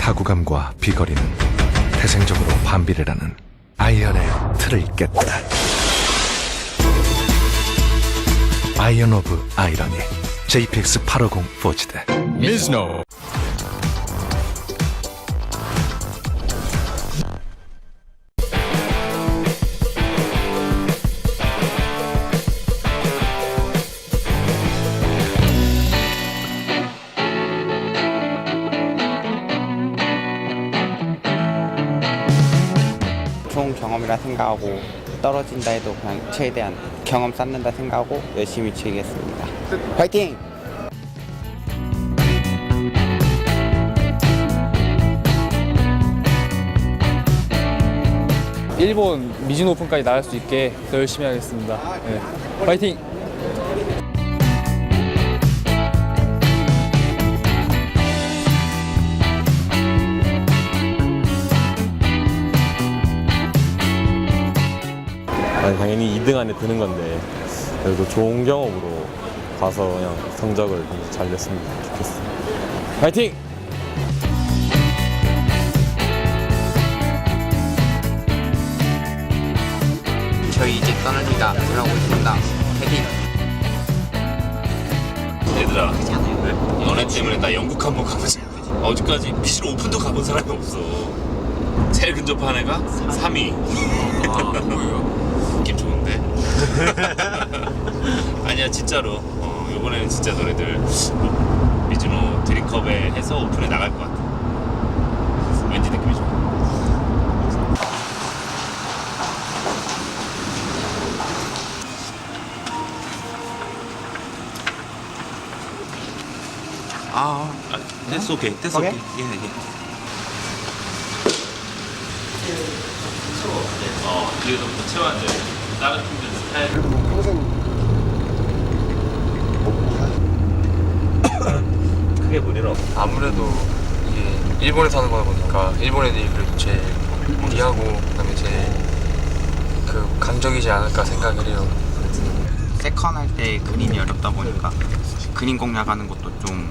타구감과 비거리는 태생적으로 반비례 라는 아이언의 틀을 깼다. 아이언 오브 아이러니 JPX 850 포지드 미즈노 좋은 경험이라 생각하고 떨어진다 해도 그냥 최대한 경험 쌓는다 생각하고 열심히 치겠습니다. 화이팅! 일본 미즈노 오픈까지 나갈 수 있게 더 열심히 하겠습니다. 네. 파이팅! 당연히 2등 안에 드는 건데 그래도 좋은 경험으로 가서 그냥 성적을 잘 냈으면 좋겠어. 파이팅! 저희 이제 떠납니다. 돌아오고 있습니다. 헤딩! 얘들아 너네 때문에 나 영국 한번 가보자 어제까지 미실 오픈도 가본 사람이 없어 제일 근접한 애가 3위 아 뭐예요? 느낌 좋은데? 아니야 진짜로. 어, 이번에는 진짜 너네들 뭐, 미즈노 드림컵에 해서 오픈에 나갈 것 같아. 왠지 느낌이 좋아. 아, that's okay, that's okay. 예, 예. 어, 좀 채워야 돼. 다른 팀들 스타일. 크게 무리는 없어. 아무래도 이게 일본에 사는 거다 보니까 일본 애들이 그래도 제일 무리하고 그다음에 제일 그 강적이지 않을까 생각을 해요. 세컨 할 때 그린이 어렵다 보니까 그린 공략하는 것도 좀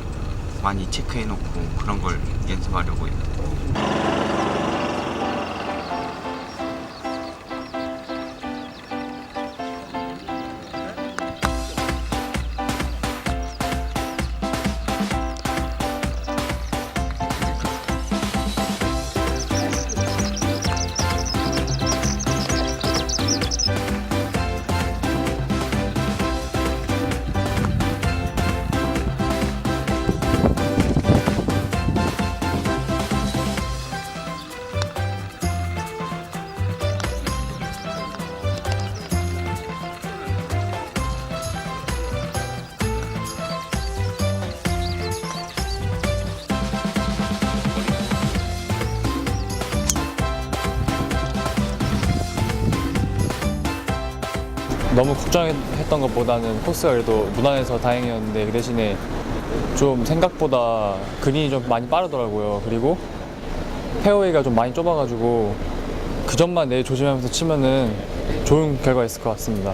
많이 체크해 놓고 그런 걸 연습하려고 해요. 너무 걱정했던 것보다는 코스가 그래도 무난해서 다행이었는데 그 대신에 좀 생각보다 그린이 좀 많이 빠르더라고요. 그리고 페어웨이가 좀 많이 좁아가지고 그 점만 내일 조심하면서 치면은 좋은 결과 있을 것 같습니다.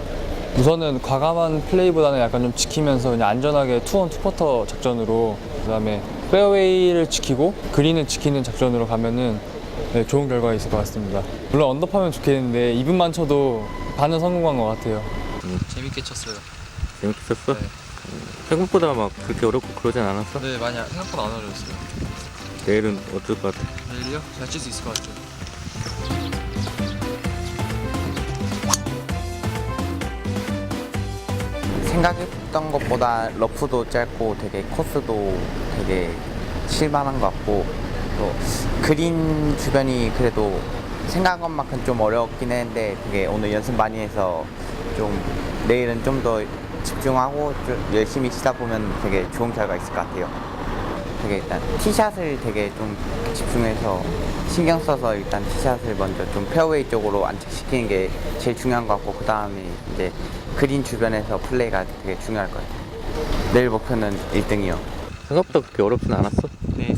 우선은 과감한 플레이보다는 약간 좀 지키면서 그냥 안전하게 투원 투퍼터 작전으로 그다음에 페어웨이를 지키고 그린을 지키는 작전으로 가면은 네, 좋은 결과가 있을 것 같습니다. 물론 언더파면 좋겠는데 2분만 쳐도 반은 성공한 것 같아요. 재밌게 쳤어요. 재밌게 쳤어? 네. 생각보다 막 그렇게 어렵고 그러진 않았어? 네, 많이 생각보다 안 어려웠어요. 내일은 어떨 것 같아? 내일요? 잘 칠 수 있을 것 같아요. 생각했던 것보다 러프도 짧고 되게 코스도 되게 칠만한 것 같고 또 그린 주변이 그래도 생각한 것만큼 좀 어렵긴 했는데 되게 오늘 연습 많이 해서 좀 내일은 좀 더 집중하고 좀 열심히 치다 보면 되게 좋은 결과 있을 것 같아요. 되게 일단 티샷을 되게 좀 집중해서 신경 써서 일단 티샷을 먼저 좀 페어웨이 쪽으로 안착시키는 게 제일 중요한 것 같고 그 다음에 이제 그린 주변에서 플레이가 되게 중요할 것 같아요. 내일 목표는 1등이요. 생각보다 그렇게 어렵진 않았어? 네,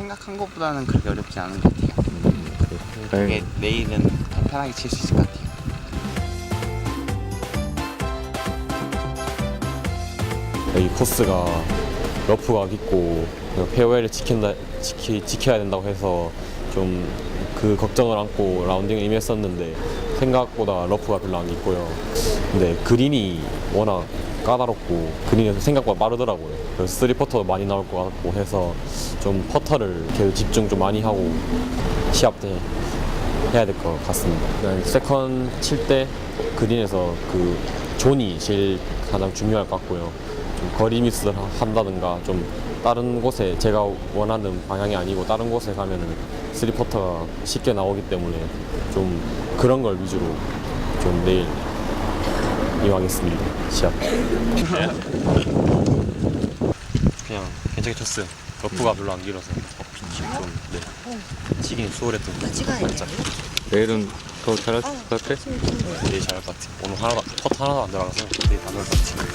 생, 각한 것보다는 그렇게 어렵지 않은 것 같아요. 되게 다행히 내일은 더 편하게 칠 수 있을 것 같아요. 이 코스가 러프가 깊고 페어웨이를 지킨다 지키, 지켜야 된다고 해서 좀 그 걱정을 안고 라운딩을 임했었는데 생각보다 러프가 별로 안 깊고요. 근데 그린이 워낙 까다롭고 그린에서 생각보다 빠르더라고요. 그래서 쓰리 퍼터도 많이 나올 것 같고 해서 좀 퍼터를 계속 집중 좀 많이 하고 시합 때 해야 될 것 같습니다. 세컨 칠 때 그린에서 그 존이 제일 가장 중요할 것 같고요. 좀 거리 미스를 하- 한다든가 좀 다른 곳에 제가 원하는 방향이 아니고 다른 곳에 가면은 쓰리 퍼터가 쉽게 나오기 때문에 좀 그런 걸 위주로 좀 내일 임하겠습니다. 시합. 그냥 괜찮게 쳤어요. 러프가 별로 안 길어서 pitch 좀 네. 치긴 수월했던 것 같아요. 내일은 더 잘할 것 같아? 되게 잘할 것 같아요. 오늘 하나도 첫 하나도 안 들어가서 되게 안올것 같아요.